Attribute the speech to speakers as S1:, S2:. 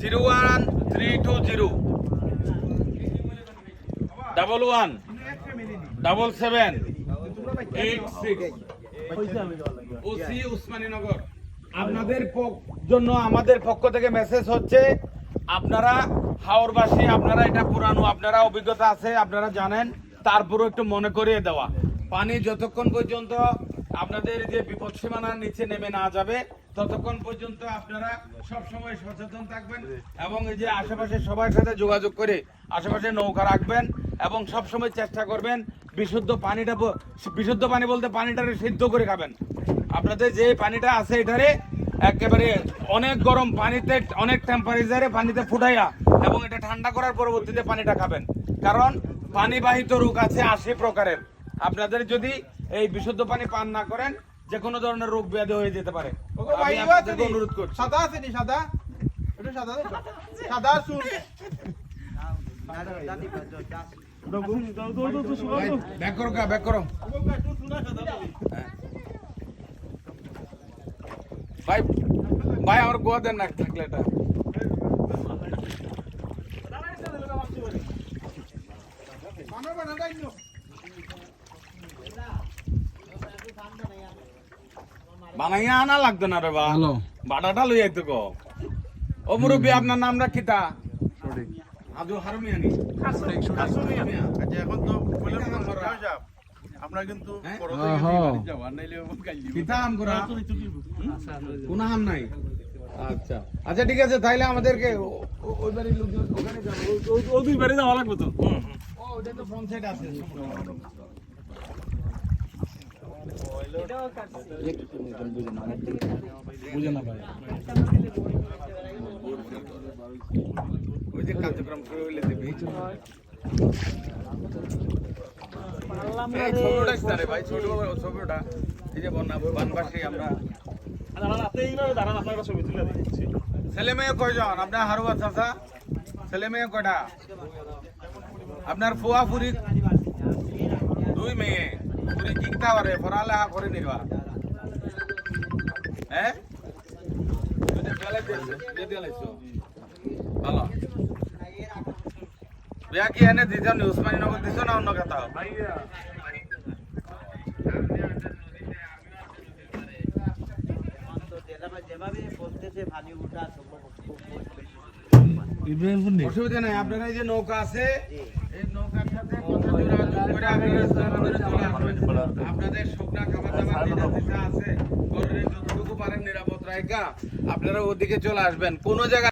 S1: Zero one three two zero. Double one. Double seven. Eight six. OC Osmaninagar. আপনাদের জন্য আমাদের পক্ষ থেকে মেসেজ হচ্ছে, আপনারা হাওরবাসী, আপনারা এটা পুরানো, আপনারা অভিজ্ঞতা আছে, আপনারা জানেন, তারপরও একটু মনে করিয়ে দেওয়া। পানি যতক্ষণ পর্যন্ত আপনাদের যে বিপদ সীমানার নিচে নেমে না যাবে, ততক্ষণ পর্যন্ত আপনারা সব সময় সচেতন থাকবেন এবং এই যে আশেপাশে সবার সাথে যোগাযোগ করে আশেপাশে নৌকা রাখবেন এবং সব সময় চেষ্টা করবেন বিশুদ্ধ পানিটা বিশুদ্ধ পানি বলতে পানিটারে সিদ্ধ করে খাবেন। আপনাদের যে পানিটা আছে এটারে একেবারে অনেক গরম পানিতে, অনেক টেম্পারেচারে পানিতে ফুটাইয়া এবং এটা ঠান্ডা করার পরবর্তীতে পানিটা খাবেন। কারণ পানিবাহিত রোগ আছে আশি প্রকারের। আপনাদের যদি এই বিশুদ্ধ পানি পান না করেন যে কোনো ধরনের রোগ ব্যাধি হয়ে যেতে পারে।
S2: ভাই
S1: অনুরোধ করছি।
S2: সাদা আছে নি? সাদা? এটা সাদা সাদা সুন
S1: ভাই, ব্যাক করো ব্যাক করো। ভাই ভাই আমার গোয়া দেন না থাকলে এটা।
S2: বানা দাই নো
S1: বানাইয়া আনা লাগতো না রে বা। বাটাটা লই আইতো গো ও মুরব্বী আপনার নামটা কিতা? আদু হারুমিয়ানি হারুমিয়া।
S2: আচ্ছা এখন তো আপনার কিন্তু? বড় যাওয়া নাইলে
S1: কিতা আম করা? কোন আম নাই? আচ্ছা। আচ্ছা ঠিক আছে তাইলে আমাদেরকে ওই বাড়ির লোকজন ওখানে যাব। ওই- ওই-
S3: দুই বাড়ি যাওয়া লাগবে তো?
S1: ও ওটা তো ফ্রন্ট সাইড আছে।
S3: বুঝে না ভাই
S1: ওই যে কার্যক্রম শুরু হইলে দিবি এই ছোটটা একটা রে ভাই ছোট ছোটটা এই যে বন্যা বানবাসী আমরা
S3: দাঁড়ান আপনি এইভাবে দাঁড়ান আপনার একটা ছবি তুলে দিচ্ছি
S1: ছেলে মেয়ে কয়জন আপনার হারুয়া চাচা ছেলে মেয়ে কয়টা আপনার ফুয়া ফুরি দুই মেয়ে পারে পড়ালেখা করে নিবা হ্যাঁ। ভালো বিয়া কি এনে দিছ নি উসমানী নগর দিছ না অন্য অসুবিধা নাই আপনার এই যে নৌকা আছে আপনাদের শুকনা খাবার দাবার যেটা আছে। যতটুকু পারেন নিরাপদ রাখা আপনারা ওদিকে চলে আসবেন। কোন জায়গায়